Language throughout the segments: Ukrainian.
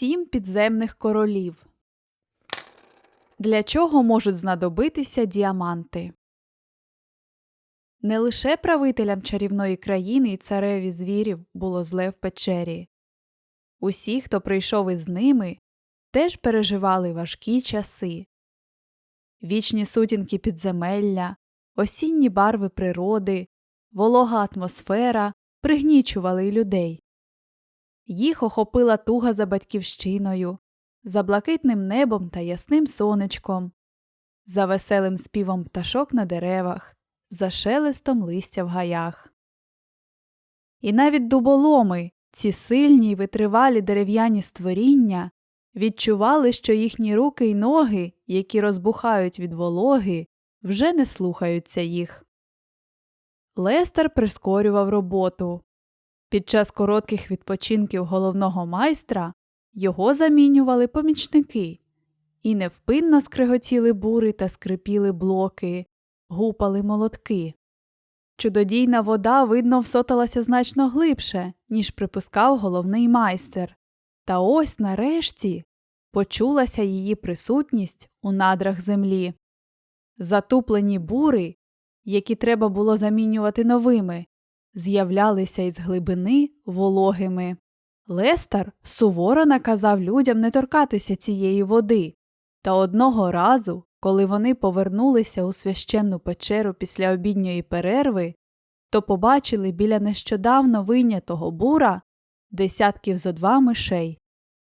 Сім підземних королів. Для чого можуть знадобитися діаманти? Не лише правителям чарівної країни і цареві звірів було зле в печері. Усі, хто прийшов із ними, теж переживали важкі часи. Вічні сутінки підземелля, осінні барви природи, волога атмосфера пригнічували людей. Їх охопила туга за батьківщиною, за блакитним небом та ясним сонечком, за веселим співом пташок на деревах, за шелестом листя в гаях. І навіть дуболоми, ці сильні й витривалі дерев'яні створіння, відчували, що їхні руки й ноги, які розбухають від вологи, вже не слухаються їх. Лестер прискорював роботу. Під час коротких відпочинків головного майстра його замінювали помічники і невпинно скриготіли бури та скрипіли блоки, гупали молотки. Чудодійна вода, видно, всоталася значно глибше, ніж припускав головний майстер. Та ось нарешті почулася її присутність у надрах землі. Затуплені бури, які треба було замінювати новими, з'являлися із глибини вологими. Лестер суворо наказав людям не торкатися цієї води, та одного разу, коли вони повернулися у священну печеру після обідньої перерви, то побачили біля нещодавно вийнятого бура десятків зо два мишей.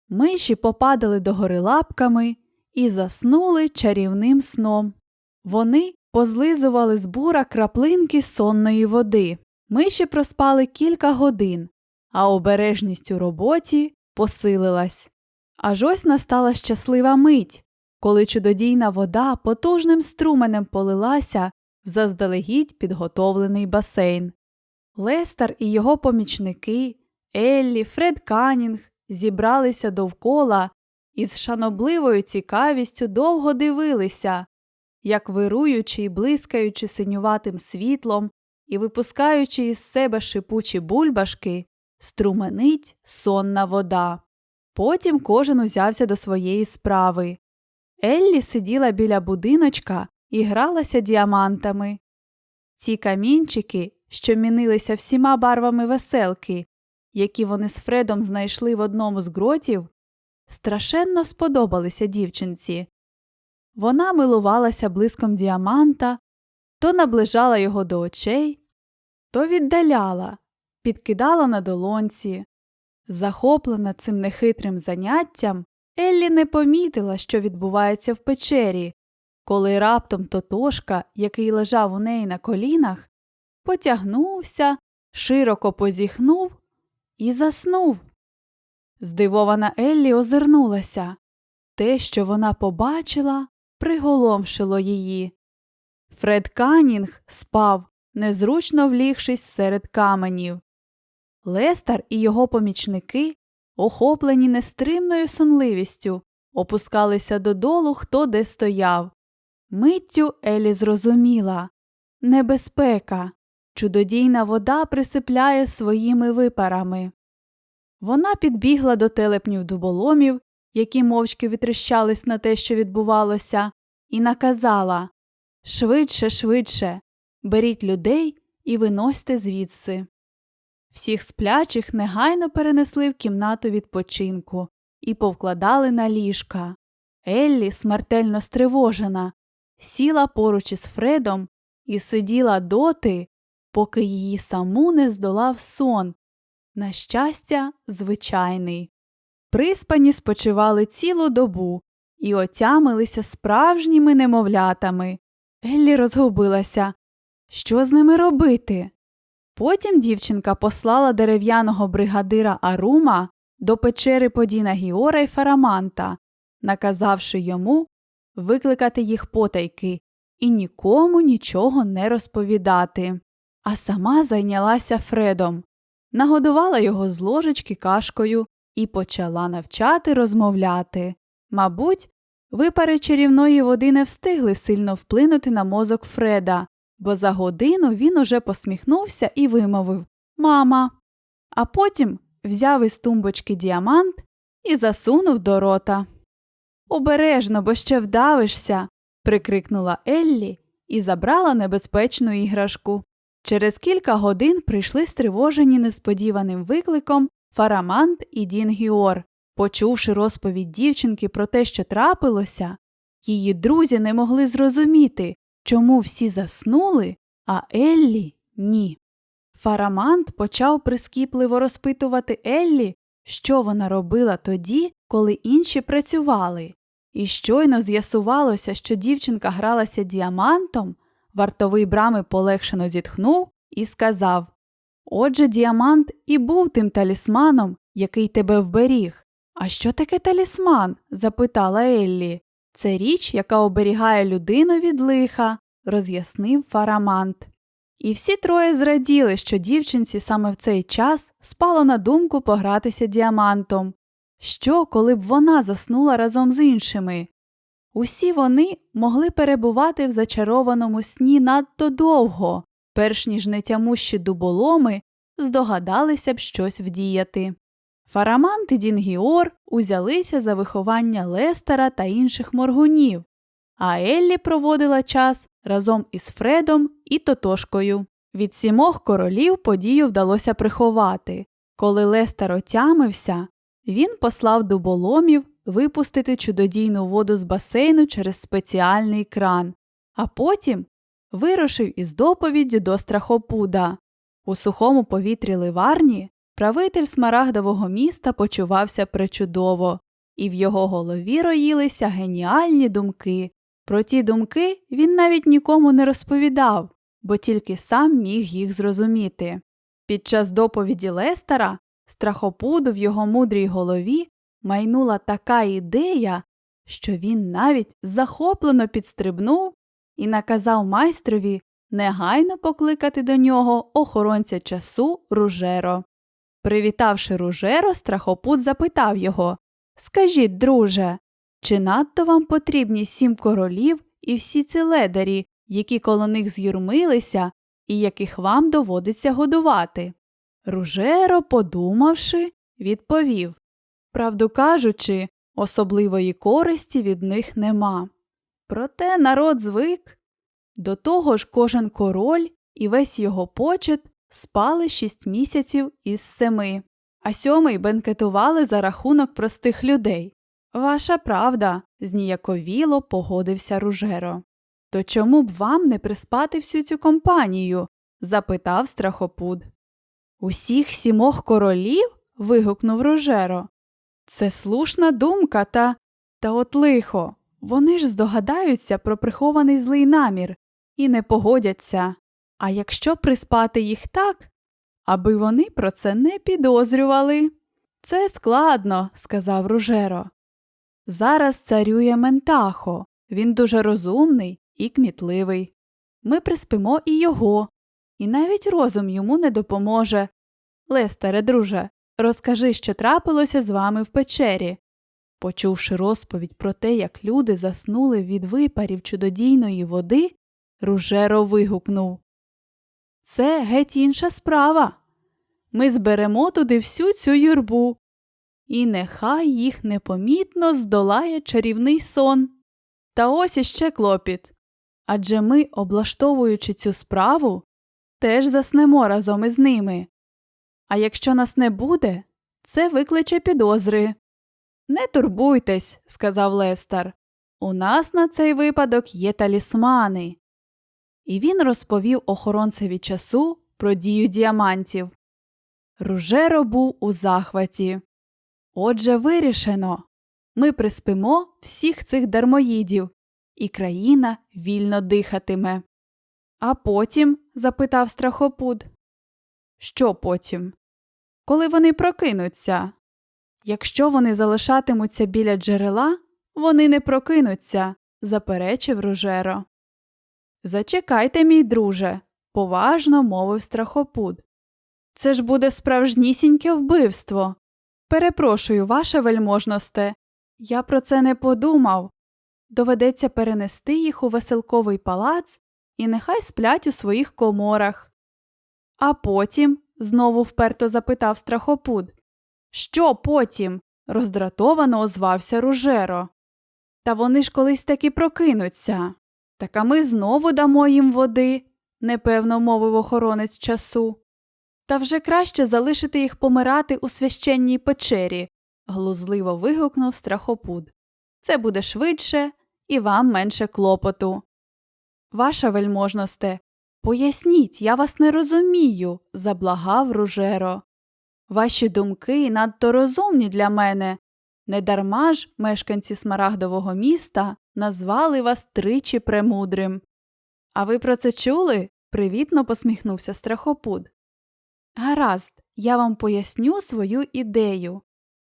Миші попадали догори лапками і заснули чарівним сном. Вони позлизували з бура краплинки сонної води. Миші проспали кілька годин, а обережність у роботі посилилась. Аж ось настала щаслива мить, коли чудодійна вода потужним струменем полилася в заздалегідь підготовлений басейн. Лестер і його помічники, Еллі, Фред Канінг зібралися довкола і з шанобливою цікавістю довго дивилися, як вируючи й блискаючи синюватим світлом і випускаючи із себе шипучі бульбашки, струменить сонна вода. Потім кожен узявся до своєї справи. Еллі сиділа біля будиночка і гралася діамантами. Ці камінчики, що мінилися всіма барвами веселки, які вони з Фредом знайшли в одному з гротів, страшенно сподобалися дівчинці. Вона милувалася блиском діаманта, то наближала його до очей, то віддаляла, підкидала на долонці. Захоплена цим нехитрим заняттям, Еллі не помітила, що відбувається в печері, коли раптом Тотошка, який лежав у неї на колінах, потягнувся, широко позіхнув і заснув. Здивована Еллі озирнулася. Те, що вона побачила, приголомшило її. Фред Канінг спав, незручно влігшись серед каменів. Лестер і його помічники, охоплені нестримною сонливістю, опускалися додолу, хто де стояв. Миттю Елі зрозуміла небезпека. Чудодійна вода присипляє своїми випарами. Вона підбігла до телепнів дуболомів, які мовчки витріщались на те, що відбувалося, і наказала Швидше, швидше, беріть людей і виносьте звідси. Всіх сплячих негайно перенесли в кімнату відпочинку і повкладали на ліжка. Еллі, смертельно стривожена, сіла поруч із Фредом і сиділа доти, поки її саму не здолав сон. На щастя, звичайний. Приспані спочивали цілу добу і отямилися справжніми немовлятами. Еллі розгубилася. Що з ними робити? Потім дівчинка послала дерев'яного бригадира Арума до печери Подіна Гіора й Фараманта, наказавши йому викликати їх потайки і нікому нічого не розповідати. А сама зайнялася Фредом, нагодувала його з ложечки кашкою і почала навчати розмовляти. Мабуть, випари чарівної води не встигли сильно вплинути на мозок Фреда, бо за годину він уже посміхнувся і вимовив Мама. А потім взяв із тумбочки діамант і засунув до рота. Обережно, бо ще вдавишся. прикрикнула Еллі і забрала небезпечну іграшку. Через кілька годин прийшли стривожені несподіваним викликом Фарамант і Дінгіор. Почувши розповідь дівчинки про те, що трапилося, її друзі не могли зрозуміти, чому всі заснули, а Еллі ні. Фарамант почав прискіпливо розпитувати Еллі, що вона робила тоді, коли інші працювали. І щойно з'ясувалося, що дівчинка гралася діамантом, вартовий брами полегшено зітхнув і сказав Отже, діамант і був тим талісманом, який тебе вберіг. А що таке талісман? запитала Еллі. Це річ, яка оберігає людину від лиха, роз'яснив фарамант. І всі троє зраділи, що дівчинці саме в цей час спало на думку погратися діамантом. Що, коли б вона заснула разом з іншими? Усі вони могли перебувати в зачарованому сні надто довго, перш ніж нетямущі дуболоми здогадалися б щось вдіяти. Фарамант і Дінгіор узялися за виховання Лестера та інших моргунів, а Еллі проводила час разом із Фредом і Тотошкою. Від сімох королів подію вдалося приховати. Коли Лестер отямився, він послав дуболомів випустити чудодійну воду з басейну через спеціальний кран, а потім вирушив із доповіддю до страхопуда. У сухому повітрі ливарні правитель смарагдового міста почувався причудово, і в його голові роїлися геніальні думки. Про ті думки він навіть нікому не розповідав, бо тільки сам міг їх зрозуміти. Під час доповіді Лестера страхопуду в його мудрій голові майнула така ідея, що він навіть захоплено підстрибнув і наказав майстрові негайно покликати до нього охоронця часу Ружеро. Привітавши Ружеро, страхопут запитав його Скажіть, друже, чи надто вам потрібні сім королів і всі ці ледарі, які коло них з'юрмилися і яких вам доводиться годувати? Ружеро, подумавши, відповів Правду кажучи, особливої користі від них нема. Проте народ звик. До того ж кожен король і весь його почет спали шість місяців із семи, а сьомий бенкетували за рахунок простих людей. Ваша правда, зніяковіло погодився Ружеро. То чому б вам не приспати всю цю компанію? запитав страхопуд. Усіх сімох королів? вигукнув Ружеро. Це слушна думка, та та от лихо. Вони ж здогадаються про прихований злий намір і не погодяться. А якщо приспати їх так, аби вони про це не підозрювали. Це складно, сказав Ружеро. Зараз царює Ментахо, він дуже розумний і кмітливий. Ми приспимо і його, і навіть розум йому не допоможе. Лестере, друже, розкажи, що трапилося з вами в печері. Почувши розповідь про те, як люди заснули від випарів чудодійної води, Ружеро вигукнув Це геть інша справа. Ми зберемо туди всю цю юрбу, і нехай їх непомітно здолає чарівний сон. Та ось іще клопіт. Адже ми, облаштовуючи цю справу, теж заснемо разом із ними. А якщо нас не буде, це викличе підозри. Не турбуйтесь, сказав Лестер. У нас на цей випадок є талісмани. І він розповів охоронцеві часу про дію діамантів. Ружеро був у захваті. Отже, вирішено. Ми приспимо всіх цих дармоїдів, і країна вільно дихатиме. А потім? запитав страхопуд. Що потім? Коли вони прокинуться? Якщо вони залишатимуться біля джерела, вони не прокинуться, заперечив Ружеро. Зачекайте, мій друже, поважно мовив страхопуд. Це ж буде справжнісіньке вбивство. Перепрошую, ваше вельможносте, я про це не подумав. Доведеться перенести їх у веселковий палац і нехай сплять у своїх коморах. А потім, знову вперто запитав страхопуд. Що потім? роздратовано озвався Ружеро. Та вони ж колись таки прокинуться. Так а ми знову дамо їм води, непевно мовив охоронець часу. Та вже краще залишити їх помирати у священній печері, глузливо вигукнув страхопуд. Це буде швидше і вам менше клопоту. Ваша вельможносте, поясніть, я вас не розумію, заблагав Ружеро. Ваші думки надто розумні для мене. Недарма ж мешканці смарагдового міста назвали вас тричі премудрим. А ви про це чули? привітно посміхнувся страхопуд. Гаразд, я вам поясню свою ідею.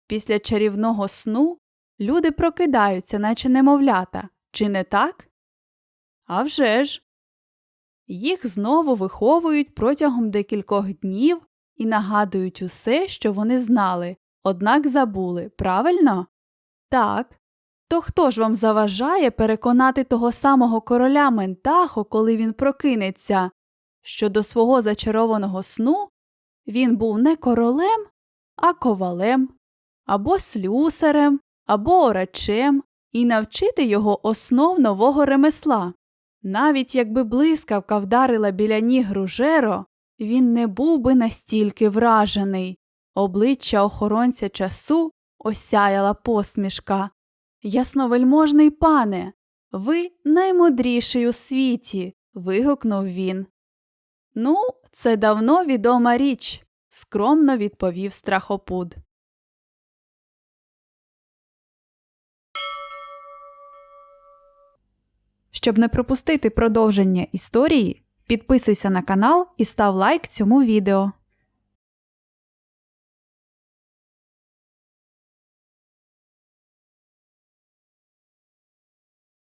Після чарівного сну люди прокидаються, наче немовлята, чи не так? А вже ж. Їх знову виховують протягом декількох днів і нагадують усе, що вони знали, однак забули, правильно? Так. То хто ж вам заважає переконати того самого короля Ментахо, коли він прокинеться, що до свого зачарованого сну він був не королем, а ковалем, або слюсарем, або орачем, і навчити його основ нового ремесла? Навіть якби блискавка вдарила біля ніг Ружеро, він не був би настільки вражений. Обличчя охоронця часу осяяла посмішка. Ясновельможний пане, ви наймудріший у світі. вигукнув він. Ну, це давно відома річ, скромно відповів страхопуд. Щоб не пропустити продовження історії, підписуйся на канал і став лайк цьому відео.